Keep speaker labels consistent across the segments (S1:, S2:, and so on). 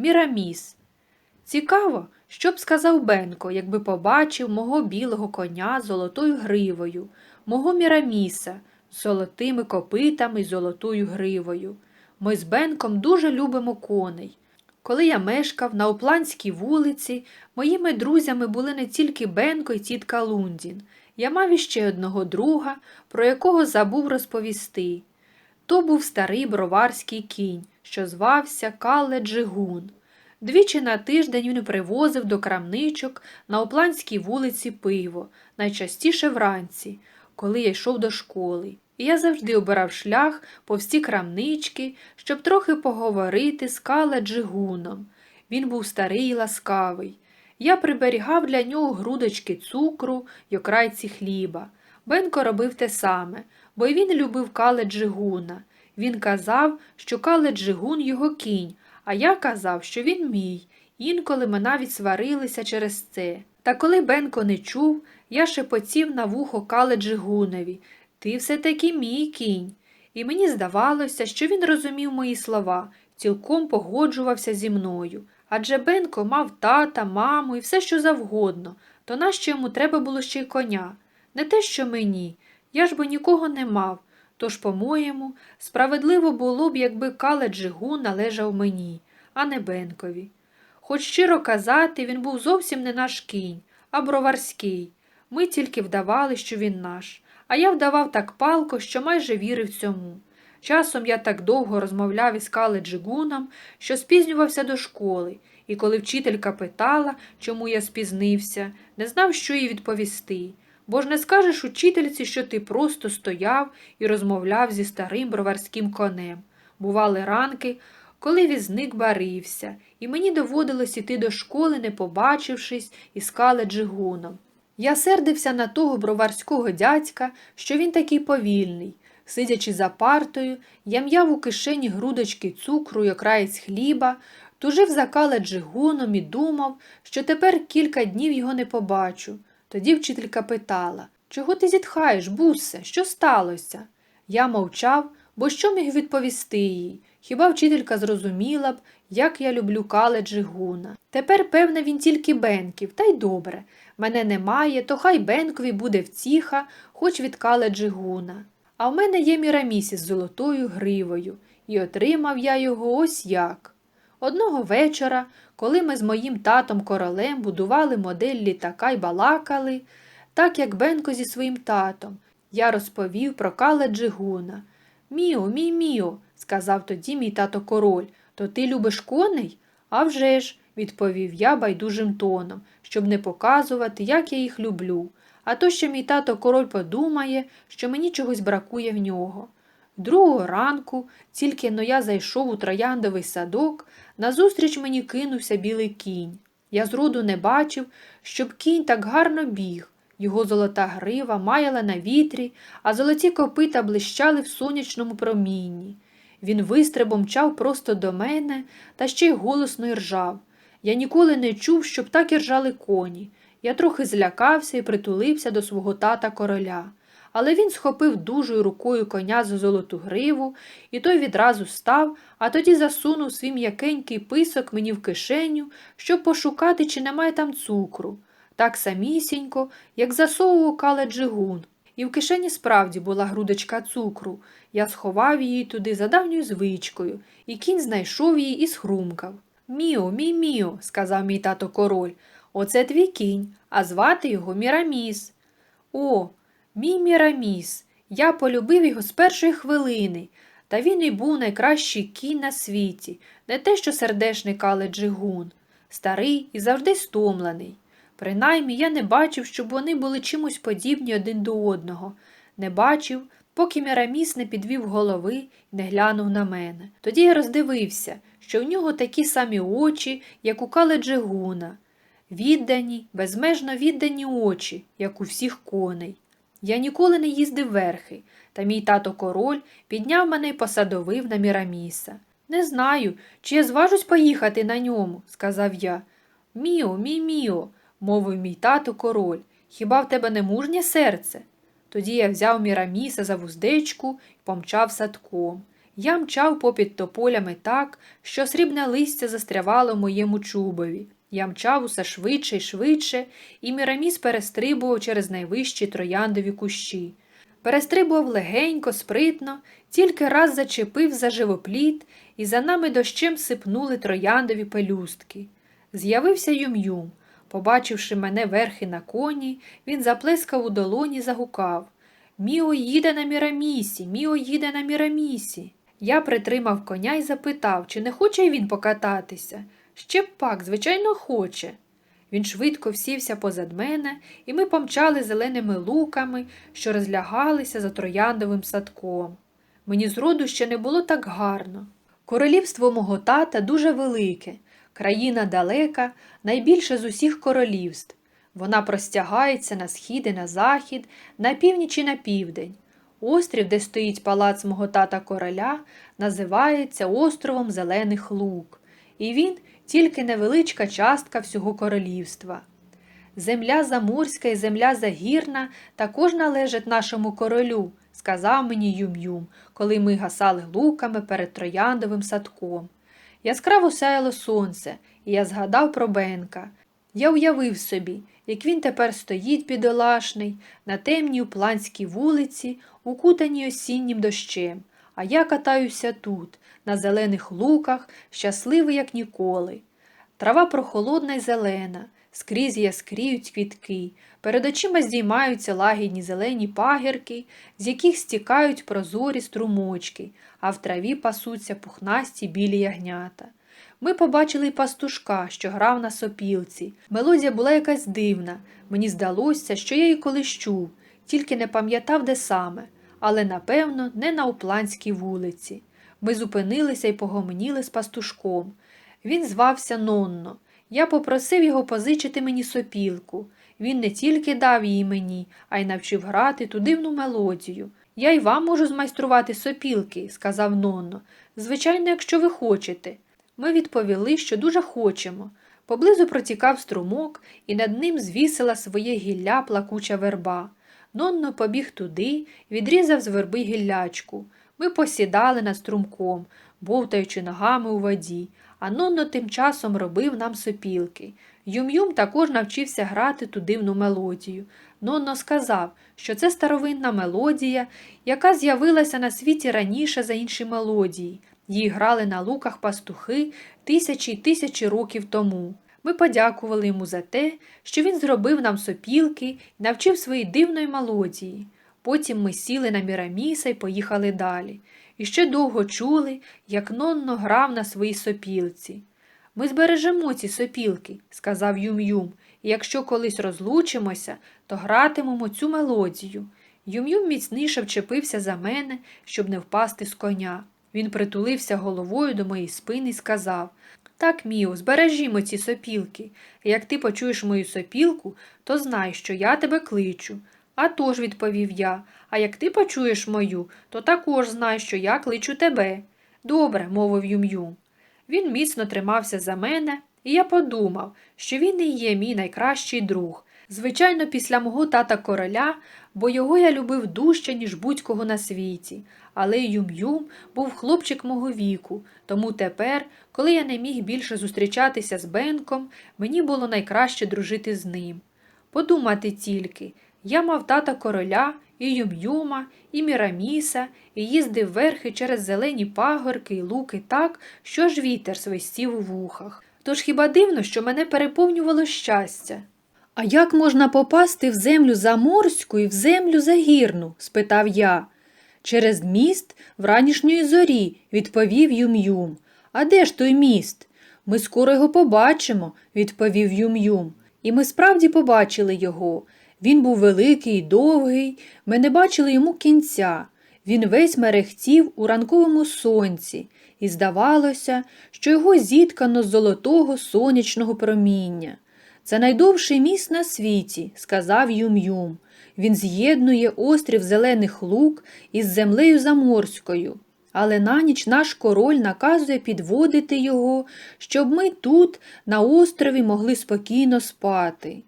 S1: Міраміс. Цікаво, що б сказав Бенко, якби побачив мого білого коня з золотою гривою, мого Міраміса з золотими копитами й золотою гривою. Ми з Бенком дуже любимо коней. Коли я мешкав на Опланській вулиці, моїми друзями були не тільки Бенко й тітка Лундін. Я мав іще одного друга, про якого забув розповісти. То був старий броварський кінь, що звався Калле Джигун. Двічі на тиждень він привозив до крамничок на Опланській вулиці пиво, найчастіше вранці, коли я йшов до школи. І я завжди обирав шлях по всі крамнички, щоб трохи поговорити з Кале Джигуном. Він був старий і ласкавий. Я приберігав для нього грудочки цукру й окрайці хліба. Бенко робив те саме, бо він любив Кале Джигуна. Він казав, що Кале Джигун його кінь, а я казав, що він мій. Інколи ми навіть сварилися через це. Та коли Бенко не чув, я шепотів на вухо Кале Джигунові Ти все-таки мій кінь. І мені здавалося, що він розумів мої слова, цілком погоджувався зі мною. Адже Бенко мав тата, маму і все, що завгодно, то нащо йому треба було ще й коня? Не те, що мені, я ж би нікого не мав. Тож, по-моєму, справедливо було б, якби Кале Джигун належав мені, а не Бенкові. Хоч щиро казати, він був зовсім не наш кінь, а броварський. Ми тільки вдавали, що він наш, а я вдавав так палко, що майже вірив цьому. Часом я так довго розмовляв із Кале Джигуном, що спізнювався до школи, і коли вчителька питала, чому я спізнився, не знав, що їй відповісти. Бо ж не скажеш учительці, що ти просто стояв і розмовляв зі старим броварським конем. Бували ранки, коли візник барився, і мені доводилось іти до школи, не побачившись, із Кале Джигуном. Я сердився на того броварського дядька, що він такий повільний. Сидячи за партою, я м'яв у кишені грудочки цукру й окраєць хліба, тужив за Кале Джигуном і думав, що тепер кілька днів його не побачу. Тоді вчителька питала Чого ти зітхаєш, бусе? Що сталося? Я мовчав, бо що міг відповісти їй? Хіба вчителька зрозуміла б, як я люблю кале Джигуна. Тепер, певне, він тільки Бенків, та й добре. Мене немає, то хай Бенкові буде втіха, хоч від кале Джигуна. А в мене є міраміс із золотою гривою, і отримав я його ось як. Одного вечора, коли ми з моїм татом королем будували модель літака й балакали, так як Бенко зі своїм татом, я розповів про кале Джигуна. Міо, мій міо, сказав тоді мій тато король, то ти любиш коней? «А вже ж», – відповів я байдужим тоном, щоб не показувати, як я їх люблю. А то ще мій тато король подумає, що мені чогось бракує в нього. Другого ранку, тільки но я зайшов у трояндовий садок, назустріч мені кинувся білий кінь. Я зроду не бачив, щоб кінь так гарно біг. Його золота грива маяла на вітрі, а золоті копита блищали в сонячному промінні. Він вистрибом мчав просто до мене та ще й голосно іржав. Я ніколи не чув, щоб так іржали коні. Я трохи злякався і притулився до свого тата короля. Але він схопив дужою рукою коня за золоту гриву, і той відразу став, а тоді засунув свій м'якенький писок мені в кишеню, щоб пошукати, чи немає там цукру. Так самісінько, як засовував кале джигун. І в кишені справді була грудочка цукру. Я сховав її туди за давньою звичкою, і кінь знайшов її і схрумкав. Міо, мій міо, сказав мій тато король, оце твій кінь, а звати його Міраміс. О, мій Міраміс, я полюбив його з першої хвилини, та він і був найкращий кінь на світі, не те, що сердешний кале джигун, старий і завжди стомлений. Принаймні я не бачив, щоб вони були чимось подібні один до одного, не бачив, поки Міраміс не підвів голови і не глянув на мене. Тоді я роздивився, що в нього такі самі очі, як у кале джигуна, віддані, безмежно віддані очі, як у всіх коней. Я ніколи не їздив верхи, та мій тато король підняв мене й посадовив на Міраміса. Не знаю, чи я зважусь поїхати на ньому, сказав я. Міо, мій міо, мовив мій тато король, хіба в тебе не мужнє серце? Тоді я взяв Міраміса за вуздечку і помчав садком. Я мчав попід тополями так, що срібне листя застрявало в моєму чубові. Я мчав усе швидше й швидше, і Міраміс перестрибував через найвищі трояндові кущі. Перестрибував легенько, спритно, тільки раз зачепив за живопліт, і за нами дощем сипнули трояндові пелюстки. З'явився Юм-Юм. Побачивши мене верхи на коні, він заплескав у долоні, загукав Міо їде на Мірамісі, Міо їде на Мірамісі. Я притримав коня і запитав, чи не хоче він покататися. Ще пак, звичайно, хоче. Він швидко всівся позад мене, і ми помчали зеленими луками, що розлягалися за трояндовим садком. Мені зроду ще не було так гарно. Королівство мого тата дуже велике, країна далека, найбільше з усіх королівств. Вона простягається на схід і на захід, на північ і на південь. Острів, де стоїть палац мого тата короля, називається островом Зелених Лук, і він тільки невеличка частка всього королівства. Земля заморська і земля загірна також належать нашому королю, сказав мені Юм-Юм, коли ми гасали луками перед трояндовим садком. Яскраво сяяло сонце, і я згадав про Бенка. Я уявив собі, як він тепер стоїть бідолашний на темній упланській вулиці, укутаній осіннім дощем, а я катаюся тут, на зелених луках, щасливий, як ніколи. Трава прохолодна й зелена, скрізь яскріють квітки, перед очима здіймаються лагідні зелені пагірки, з яких стікають прозорі струмочки, а в траві пасуться пухнасті білі ягнята. Ми побачили й пастушка, що грав на сопілці. Мелодія була якась дивна. Мені здалося, що я її колись чув, тільки не пам'ятав, де саме, але, напевно, не на Упланській вулиці. Ми зупинилися і погомоніли з пастушком. Він звався Нонно. Я попросив його позичити мені сопілку. Він не тільки дав її мені, а й навчив грати ту дивну мелодію. Я й вам можу змайструвати сопілки, сказав Нонно. Звичайно, якщо ви хочете. Ми відповіли, що дуже хочемо. Поблизу протікав струмок, і над ним звісила своє гілля плакуча верба. Нонно побіг туди, відрізав з верби гіллячку. Ми посідали над струмком, бовтаючи ногами у воді, а Нонно тим часом робив нам сопілки. Юм-Юм також навчився грати ту дивну мелодію. Нонно сказав, що це старовинна мелодія, яка з'явилася на світі раніше за інші мелодії. Її грали на луках пастухи тисячі й тисячі років тому. Ми подякували йому за те, що він зробив нам сопілки і навчив своїй дивної мелодії. Потім ми сіли на Міраміса і поїхали далі. І ще довго чули, як Нонно грав на своїй сопілці. Ми збережемо ці сопілки, сказав Юм-Юм, і якщо колись розлучимося, то гратимемо цю мелодію. Юм-Юм міцніше вчепився за мене, щоб не впасти з коня. Він притулився головою до моєї спини і сказав Так, Міо, збережімо ці сопілки. Як ти почуєш мою сопілку, то знай, що я тебе кличу. «А тож», – відповів я, а як ти почуєш мою, то також знай, що я кличу тебе. Добре, мовив Юм-Юм. Він міцно тримався за мене, і я подумав, що він і є мій найкращий друг. Звичайно, після мого тата короля, бо його я любив дужче, ніж будь-кого на світі. Але Юм-Юм був хлопчик мого віку, тому тепер, коли я не міг більше зустрічатися з Бенком, мені було найкраще дружити з ним. Подумати тільки, я мав тата короля, і Юм-Юма, і Міраміса, і їздив верхи через зелені пагорки й луки так, що ж вітер свистів у вухах. Тож хіба дивно, що мене переповнювало щастя? А як можна попасти в землю заморську і в землю загірну? спитав я. Через міст вранішньої зорі, відповів Юм-Юм. А де ж той міст? Ми скоро його побачимо, відповів Юм-Юм. І ми справді побачили його. Він був великий і довгий, ми не бачили йому кінця. Він весь мерехтів у ранковому сонці, і здавалося, що його зіткано з золотого сонячного проміння. Це найдовший міст на світі, сказав Юм-Юм. Він з'єднує острів Зелених Лук із землею Заморською. Але на ніч наш король наказує підводити його, щоб ми тут, на острові, могли спокійно спати.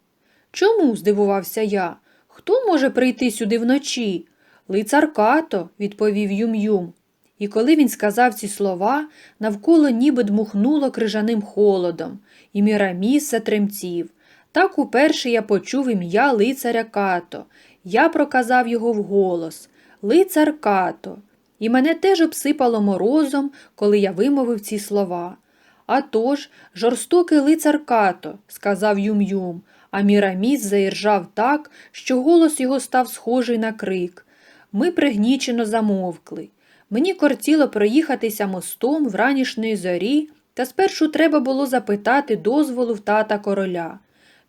S1: Чому? здивувався я. Хто може прийти сюди вночі? Лицар Като, відповів Юм-Юм. І коли він сказав ці слова, навколо ніби дмухнуло крижаним холодом, і Міраміс затремтів. Так уперше я почув ім'я лицаря Като. Я проказав його вголос Лицар Като. І мене теж обсипало морозом, коли я вимовив ці слова. «А тож, жорстокий лицар Като, сказав Юм-Юм, а Міраміс заіржав так, що голос його став схожий на крик. Ми пригнічено замовкли. Мені кортіло проїхатися мостом вранішньої зорі, та спершу треба було запитати дозволу в тата короля.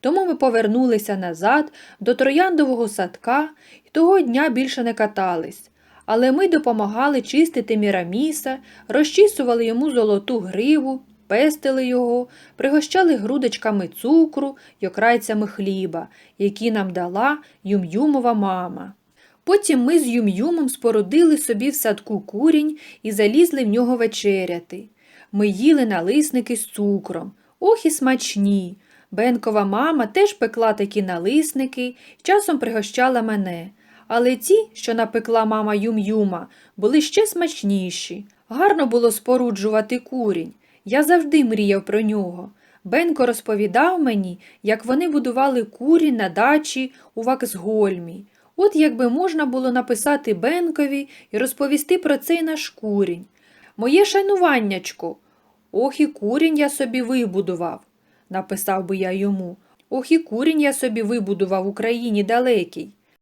S1: Тому ми повернулися назад до трояндового садка і того дня більше не катались. Але ми допомагали чистити Міраміса, розчісували йому золоту гриву, пестили його, пригощали грудочками цукру й окрайцями хліба, які нам дала Юм-Юмова мама. Потім ми з Юм-Юмом спорудили собі в садку курінь і залізли в нього вечеряти. Ми їли налисники з цукром. Ох і смачні. Бенкова мама теж пекла такі налисники часом пригощала мене. Але ті, що напекла мама Юм-Юма, були ще смачніші. Гарно було споруджувати курінь. Я завжди мріяв про нього. Бенко розповідав мені, як вони будували курінь на дачі у Ваксгольмі. От якби можна було написати Бенкові і розповісти про цей наш курінь. Моє шануваннячко, ох і курінь я собі вибудував, написав би я йому. Ох і курінь я собі вибудував в Україні далекій.